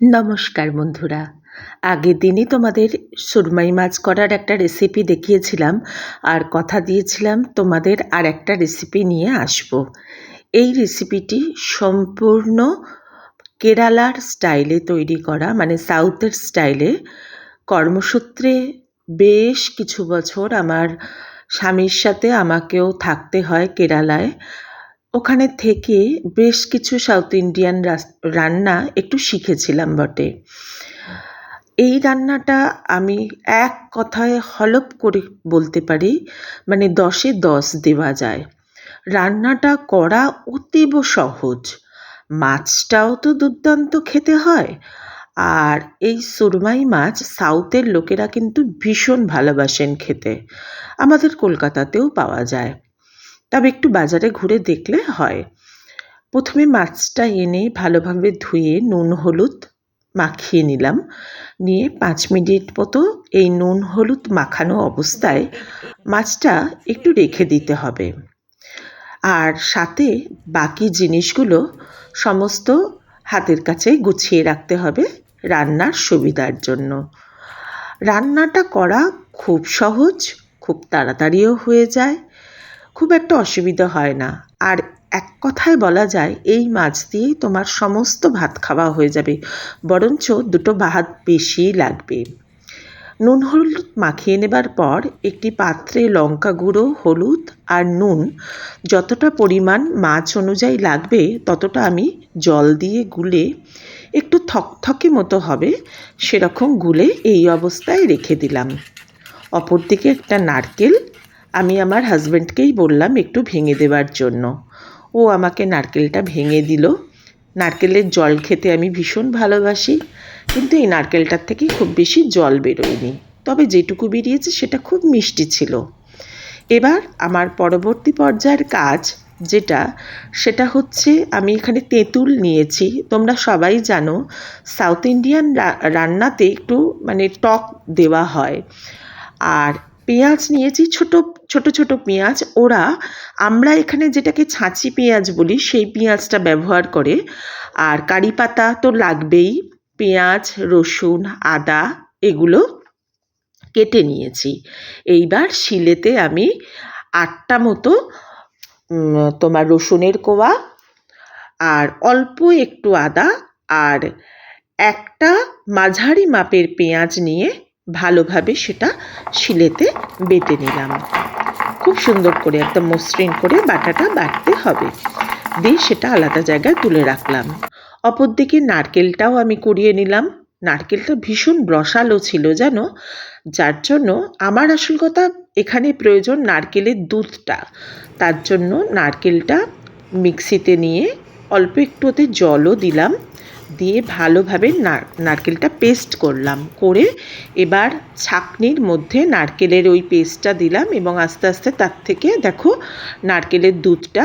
নমস্কার বন্ধুরা। আগের দিনই তোমাদের সুরমাই মাছ করার একটা রেসিপি দেখিয়েছিলাম আর কথা দিয়েছিলাম তোমাদের আর একটা রেসিপি নিয়ে আসব। এই রেসিপিটি সম্পূর্ণ কেরালার স্টাইলে তৈরি করা মানে সাউথের স্টাইলে কর্মসূত্রে বেশ কিছু বছর আমার স্বামীর সাথে আমাকেও থাকতে হয় কেরালায়। ওখানে থেকে বেশ কিছু সাউথ ইন্ডিয়ান রান্না একটু শিখেছিলাম বটে। এই রান্নাটা আমি এক কথায় হলপ করে বলতে পারি মানে দশে দশ দেওয়া যায়। রান্নাটা করা অতীব সহজ। মাছটাও তো দুর্দান্ত খেতে হয়। আর এই সুরমাই মাছ সাউথের লোকেরা কিন্তু ভীষণ ভালোবাসেন খেতে। আমাদের কলকাতাতেও পাওয়া যায়। তবে একটু বাজারে ঘুরে দেখলে হয়। প্রথমে মাছটা এনে ভালোভাবে ধুয়ে নুন, হলুদ মাখিয়ে নিলাম। নিয়ে পাঁচ মিনিট মতো এই নুন, হলুদ মাখানো অবস্থায় মাছটা একটু রেখে দিতে হবে। আর সাথে বাকি জিনিসগুলো সমস্ত হাতের কাছে গুছিয়ে রাখতে হবে রান্নার সুবিধার জন্য। রান্নাটা করা খুব সহজ, খুব তাড়াতাড়িও হয়ে যায়। খুব একটা অসুবিধা হয় না। আর এক কথায় বলা যায়, এই মাছ দিয়েই তোমার সমস্ত ভাত খাওয়া হয়ে যাবে। বরঞ্চ দুটো ভাত বেশিই লাগবে। নুন হলুদ মাখিয়ে নেবার পর একটি পাত্রে লঙ্কা গুঁড়ো, হলুদ আর নুন যতটা পরিমাণ মাছ অনুযায়ী লাগবে ততটা আমি জল দিয়ে গুলে একটু থকথকে মতো হবে সেরকম গুলে এই অবস্থায় রেখে দিলাম। অপরদিকে একটা নারকেল আমি আমার হাজব্যান্ডকেই বললাম একটু ভেঙে দেওয়ার জন্য। ও আমাকে নারকেলটা ভেঙে দিল। নারকেলের জল খেতে আমি ভীষণ ভালোবাসি, কিন্তু এই নারকেলটার থেকে খুব বেশি জল বেরোয়নি। তবে যেটুকু বেরিয়েছে সেটা খুব মিষ্টি ছিল। এবার আমার পরবর্তী পর্যায়ের কাজ যেটা, সেটা হচ্ছে আমি এখানে তেঁতুল নিয়েছি। তোমরা সবাই জানো, সাউথ ইন্ডিয়ান রান্নাতে একটু মানে টক দেওয়া হয়। আর পেঁয়াজ নিয়েছি, ছোট ছোট ছোট পেঁয়াজ। ওরা আমরা এখানে যেটাকে ছাঁচি পেঁয়াজ বলি, সেই পেঁয়াজটা ব্যবহার করে। আর কারি পাতা তো লাগবেই। পেঁয়াজ, রসুন, আদা এগুলো কেটে নিয়েছি। এইবার শিলেতে আমি আটটা মতো তোমার রসুনের কোয়া আর অল্প একটু আদা আর একটা মাঝারি মাপের পেঁয়াজ নিয়ে ভালোভাবে সেটা শিলেতে বেটে নিলাম। খুব সুন্দর করে একদম মসৃণ করে বাটাটা বাটতে হবে। দিয়ে সেটা আলাদা জায়গায় তুলে রাখলাম। অপরদিকে নারকেলটাও আমি কুড়িয়ে নিলাম। নারকেলটা ভীষণ রসালো ছিল, জানো? যার জন্য আমার আসল কথা, এখানে প্রয়োজন নারকেলের দুধটা। তার জন্য নারকেলটা মিক্সিতে নিয়ে অল্প একটু ওতে জলও দিলাম। দিয়ে ভালোভাবে নারকেলটা পেস্ট করলাম। করে এবার ছাকনির মধ্যে নারকেলের ওই পেস্টটা দিলাম এবং আস্তে আস্তে তার থেকে দেখো নারকেলের দুধটা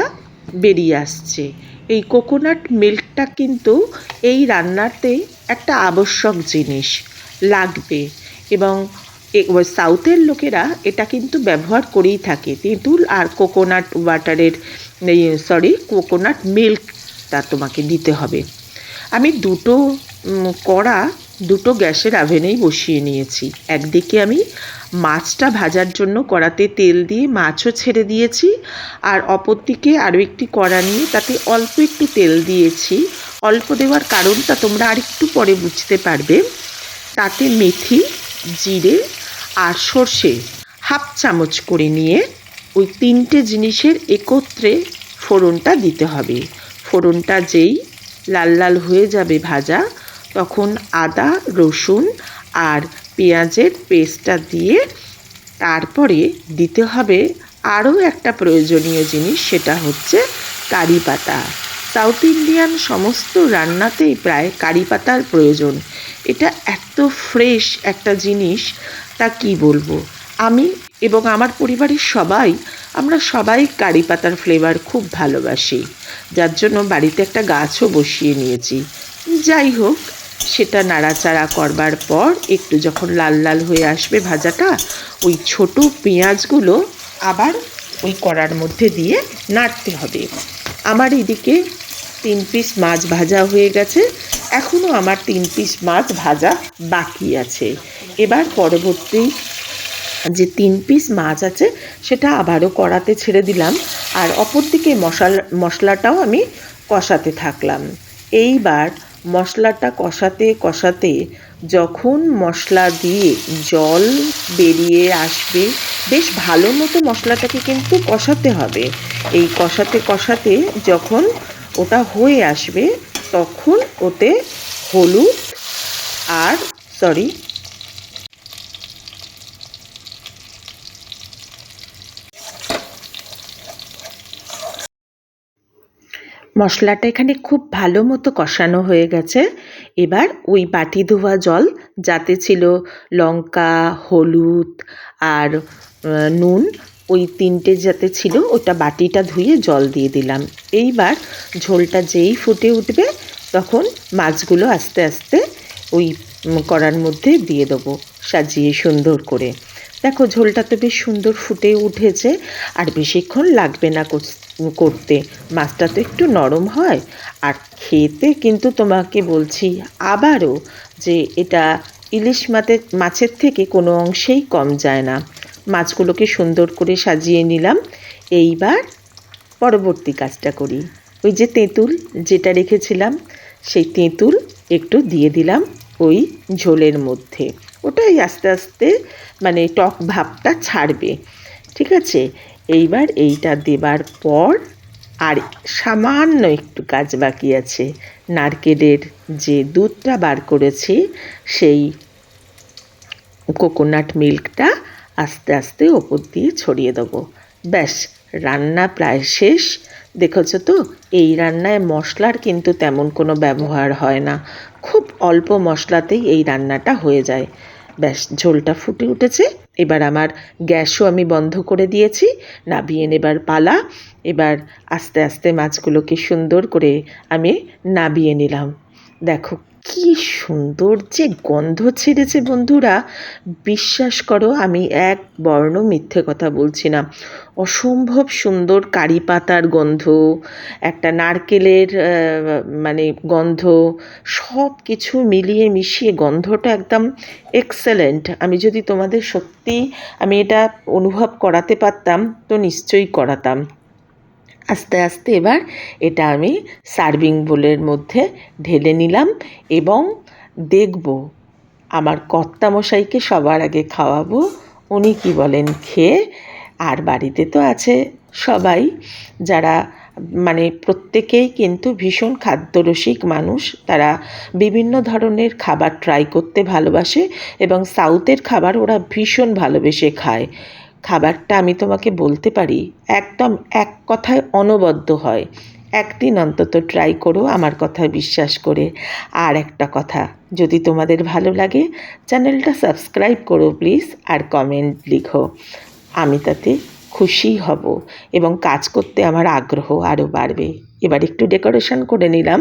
বেরিয়ে আসছে। এই কোকোনাট মিল্কটা কিন্তু এই রান্নাতে একটা আবশ্যক জিনিস, লাগবে। এবং সাউথের লোকেরা এটা কিন্তু ব্যবহার করেই থাকে। তেঁতুল আর কোকোনাট ওয়াটারের সরি, কোকোনাট মিল্কটা তোমাকে দিতে হবে। আমি দুটো কড়া দুটো গ্যাসের আভেনেই বসিয়ে নিয়েছি। একদিকে আমি মাছটা ভাজার জন্য কড়াতে তেল দিয়ে মাছও ছেড়ে দিয়েছি, আর অপর দিকে আরও একটি কড়া নিয়ে তাতে অল্প একটু তেল দিয়েছি। অল্প দেওয়ার কারণটা তোমরা আরেকটু পরে বুঝতে পারবে। তাতে মেথি, জিরে আর সর্ষে হাফ চামচ করে নিয়ে ওই তিনটে জিনিসের একত্রে ফোড়নটা দিতে হবে। ফোড়নটা যেই লাল লাল হয়ে যাবে ভাজা, তখন আদা, রসুন আর পেঁয়াজের পেস্টটা দিয়ে তারপরে দিতে হবে আরও একটা প্রয়োজনীয় জিনিস, সেটা হচ্ছে কারি পাতা। সাউথ ইন্ডিয়ান সমস্ত রান্নাতেই প্রায় কারি পাতার প্রয়োজন। এটা এত ফ্রেশ একটা জিনিস, তা কি বলব? আমি এবং আমার পরিবারের সবাই আমরা সবাই কারি পাতার ফ্লেভার খুব ভালোবাসি। যার জন্য বাড়িতে একটা গাছও বসিয়ে নিয়েছি। যাই হোক, সেটা নাড়াচাড়া করবার পর একটু যখন লাল লাল হয়ে আসবে ভাজাটা, ওই ছোট পেঁয়াজগুলো আবার ওই কড়ার মধ্যে দিয়ে নাড়তে হবে। আমার এদিকে তিন পিস মাছ ভাজা হয়ে গেছে। এখনও আমার তিন পিস মাছ ভাজা বাকি আছে। এবার পরবর্তী যে তিন পিস মাছ আছে, সেটা আবারও কড়াতে ছেড়ে দিলাম। আর অপরদিকে মশলা, মশলাটাও আমি কষাতে থাকলাম। এইবার মশলাটা কষাতে কষাতে যখন মশলা দিয়ে জল বেরিয়ে আসবে, বেশ ভালো মতো মশলাটাকে কিন্তু কষাতে হবে। এই কষাতে কষাতে যখন ওটা হয়ে আসবে, তখন ওতে হলুদ আর সরি মশলাটা এখানে খুব ভালো মতো কষানো হয়ে গেছে। এবার ওই বাটি ধোয়া জল, যাতে ছিল লঙ্কা, হলুদ আর নুন, ওই তিনটে যাতে ছিল, ওটা বাটিটা ধুয়ে জল দিয়ে দিলাম। এইবার ঝোলটা যেই ফুটে উঠবে, তখন মাছগুলো আস্তে আস্তে ওই কড়ার মধ্যে দিয়ে দেবো, সাজিয়ে সুন্দর করে। দেখো, ঝোলটা তো বেশ সুন্দর ফুটে উঠেছে, আর বেশিক্ষণ লাগবে না করতে। মাছটা তো একটু নরম হয়। আর খেতে কিন্তু তোমাকে বলছি আবারও যে এটা ইলিশ মাছের মাছের থেকে কোনো অংশেই কম যায় না। মাছগুলোকে সুন্দর করে সাজিয়ে নিলাম। এইবার পরবর্তী কাজটা করি। ওই যে তেঁতুল যেটা রেখেছিলাম, সেই তেঁতুল একটু দিয়ে দিলাম ওই ঝোলের মধ্যে। ওটাই আস্তে আস্তে মানে টক ভাবটা ছাড়বে। ঠিক আছে? এইবার এইটা দেবার পর আর সামান্য একটু কাজ বাকি আছে। নারকেলের যে দুধটা বার করেছি, সেই কোকোনাট মিল্কটা আস্তে আস্তে ওপর দিয়ে ছড়িয়ে দেবো। ব্যাস, রান্না প্রায় শেষ। দেখেছ তো, এই রান্নায় মশলার কিন্তু তেমন কোনো ব্যবহার হয় না। খুব অল্প মশলাতেই এই রান্নাটা হয়ে যায়। ব্যাস, ঝোলটা ফুটে উঠেছে। এবার আমার গ্যাসও আমি বন্ধ করে দিয়েছি, নাবিয়ে নেবার পালা। এবার আস্তে আস্তে মাছগুলোকে সুন্দর করে আমি নাবিয়ে নিলাম। দেখো কি সুন্দর যে গন্ধ ছেড়েছে বন্ধুরা। বিশ্বাস করো, আমি এক বর্ণ মিথ্যে কথা বলছি না। অসম্ভব সুন্দর কারি পাতার গন্ধ, একটা নারকেলের মানে গন্ধ সব কিছু মিলিয়ে মিশিয়ে গন্ধটা একদম এক্সেলেন্ট আমি যদি তোমাদের সত্যি, আমি এটা অনুভব করাতে পারতাম, তো নিশ্চয়ই করাতাম। আস্তে আস্তে এবার এটা আমি সার্ভিং বোলের মধ্যে ঢেলে নিলাম এবং দেখব আমার কর্তামশাইকে সবার আগে খাওয়াবো। উনি কি বলেন, খেয়ে আর বাড়িতে তো আছে সবাই। যারা মানে প্রত্যেকেই কিন্তু ভীষণ খাদ্যরসিক মানুষ, তারা বিভিন্ন ধরনের খাবার ট্রাই করতে ভালোবাসে এবং সাউথের খাবার ওরা ভীষণ ভালোবেসে খায়। খাবারটা আমি তোমাকে বলতে পারি, একদম এক কথায় অনবদ্য হয়। একদিন অন্তত ট্রাই করো আমার কথায় বিশ্বাস করে। আর একটা কথা, যদি তোমাদের ভালো লাগে, চ্যানেলটা সাবস্ক্রাইব করো প্লিজ আর কমেন্ট লিখো। আমি তাতে খুশি হব এবং কাজ করতে আমার আগ্রহ আরও বাড়বে। এবার একটু ডেকোরেশন করে নিলাম,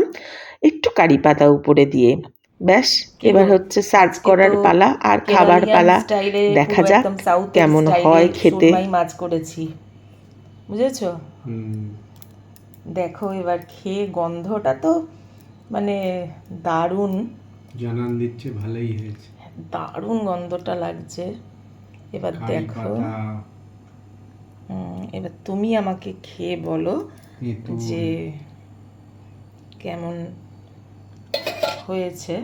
একটু কারি পাতা উপরে দিয়ে। ব্যাস এবার হচ্ছে সার্ভ করার পালা আর খাবার পালা দেখা যাক কেমন হয় খেতে। মাছ করেছি। বুঝেছ? দেখো এবার খেয়ে গন্ধটা তো মানে দারুণ। জানান দিচ্ছে ভালোই হয়েছে। দারুণ গন্ধটা লাগছে। এবার দেখো। এবার তুমি আমাকে খেয়ে বলো যে কেমন হয়েছে।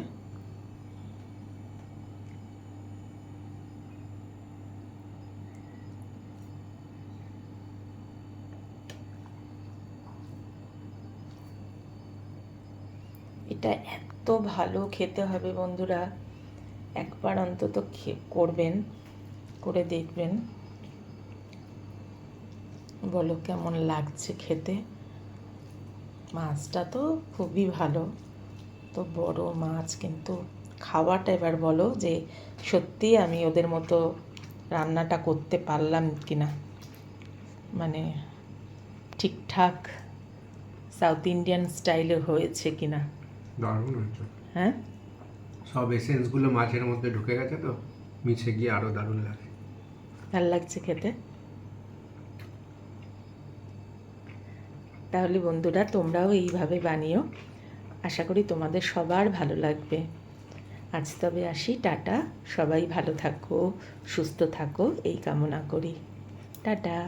এটা এত ভালো খেতে হবে বন্ধুরা। একবার অন্তত করবেন, করে দেখবেন। বলো কেমন লাগছে খেতে? মাছটা তো খুবই ভালো। তো বড় মাছ কিন্তু খাওয়াটা এবার বলো যে সত্যি আমি ওদের মতো রান্নাটা করতে পারলাম কিনা। মানে ঠিকঠাক সাউথ ইন্ডিয়ান স্টাইলে হয়েছে কিনা। দারুণ হয়েছে। হ্যাঁ? সব এসেন্সগুলো মাছের মধ্যে ঢুকে গেছে তো মিশে গিয়ে আরও দারুণ লাগে। ভালো লাগছে খেতে? তাহলে বন্ধুরা তোমরাও এইভাবে বানিও। আশা করি তোমাদের সবার ভালো লাগবে। আজ তবে আসি, টাটা। সবাই ভালো থাকো, সুস্থ থাকো, এই কামনা করি। টাটা।